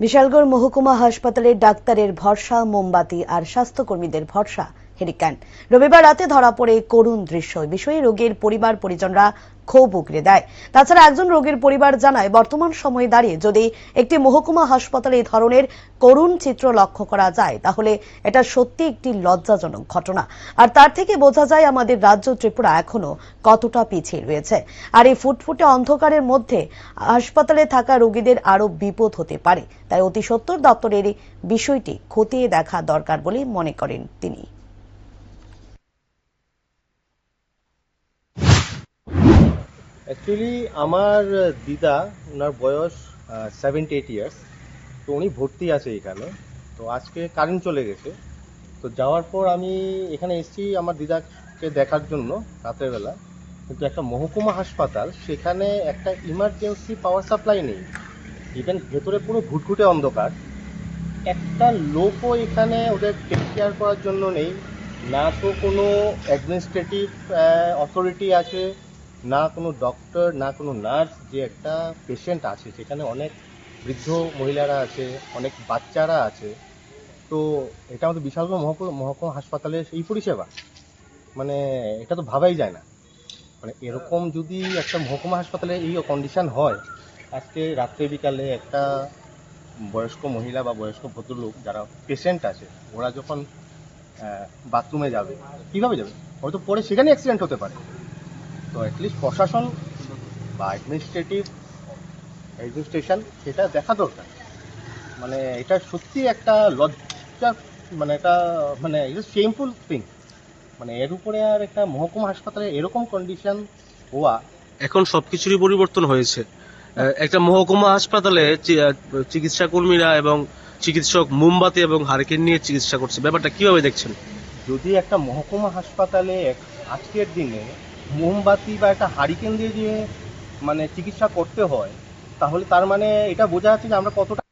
বিশালগড় মহকুমা হাসপাতালের ডাক্তারের ভরসা মোমবাতি আর স্বাস্থ্যকর্মীদের ভরসা। হেরিক্যান রবিবার রাতে ধরা পড়ে করুণ দৃশ্য। বিষয়ে রোগীর পরিবার পরিজনরা ক্ষোভ উগরে দেয়। তাছাড়া একজন রোগীর পরিবার জানায়, বর্তমান সময়ে দাঁড়িয়ে যদি একটি মহকুমা হাসপাতালে এই ধরনের করুণ চিত্র লক্ষ্য করা যায়, তাহলে এটা সত্যি একটি লজ্জাজনক ঘটনা। আর তার থেকে বোঝা যায়, আমাদের রাজ্য ত্রিপুরা এখনও কতটা পিছিয়ে রয়েছে। আর এই ফুটফুটে অন্ধকারের মধ্যে হাসপাতালে থাকা রোগীদের আরও বিপদ হতে পারে। তাই অতি সত্তর দপ্তরের বিষয়টি খতিয়ে দেখা দরকার বলে মনে করেন তিনি। অ্যাকচুয়ালি আমার দিদা, ওনার বয়স সেভেন্টি এইট ইয়ার্স তো উনি ভর্তি আছে এখানে। তো আজকে কারেন্ট চলে গেছে। তো যাওয়ার পর আমি এখানে এসেছি আমার দিদাকে দেখার জন্য রাতের বেলা কিন্তু একটা মহকুমা হাসপাতাল, সেখানে একটা ইমার্জেন্সি পাওয়ার সাপ্লাই নেই। ইভেন ভেতরে পুরো ঘুটঘুটে অন্ধকার। একটা লোকও এখানে ওদের টেক কেয়ার করার জন্য নেই। না তো কোনো অ্যাডমিনিস্ট্রেটিভ অথরিটি আছে। না কোনো ডক্টর না কোনো নার্স যে একটা পেশেন্ট আছে, সেখানে অনেক বৃদ্ধ মহিলারা আছে, অনেক বাচ্চারা আছে, তো এটা আমাদের বিশালগড় মহকুমা মহকুমা হাসপাতালের এই পরিষেবা। মানে এটা তো ভাবাই যায় না। মানে এরকম যদি একটা মহকুমা হাসপাতালে এই কন্ডিশন হয়, আজকে রাত্রে বিকালে একটা বয়স্ক মহিলা বা বয়স্ক ভদ্রলোক যারা পেশেন্ট আছে, ওরা যখন বাথরুমে যাবে, কীভাবে যাবে? হয়তো পরে সেখানে অ্যাক্সিডেন্ট হতে পারে। তো অ্যাটলিস্ট প্রশাসন বা অ্যাডমিনিস্ট্রেটিভ অ্যাডমিনিস্ট্রেশন সেটা দেখা দরকার। মানে এটা সত্যি একটা লজ্জা মানে এটা মানে শেমফুল থিং মানে এর উপরে আর একটা মহকুমা হাসপাতালে এরকম কন্ডিশন হওয়া এখন সবকিছুরই পরিবর্তন হয়েছে। একটা মহকুমা হাসপাতালে চিকিৎসা কর্মীরা এবং চিকিৎসক মোমবাতি এবং হারিকেন নিয়ে চিকিৎসা করছে। ব্যাপারটা কীভাবে দেখছেন? যদি একটা মহকুমা হাসপাতালে আজকের দিনে মোমবাতি বা একটা হারিকেন দিয়ে দিয়ে মানে চিকিৎসা করতে হয়, তাহলে তার মানে এটা বোঝা যাচ্ছে যে আমরা কতটা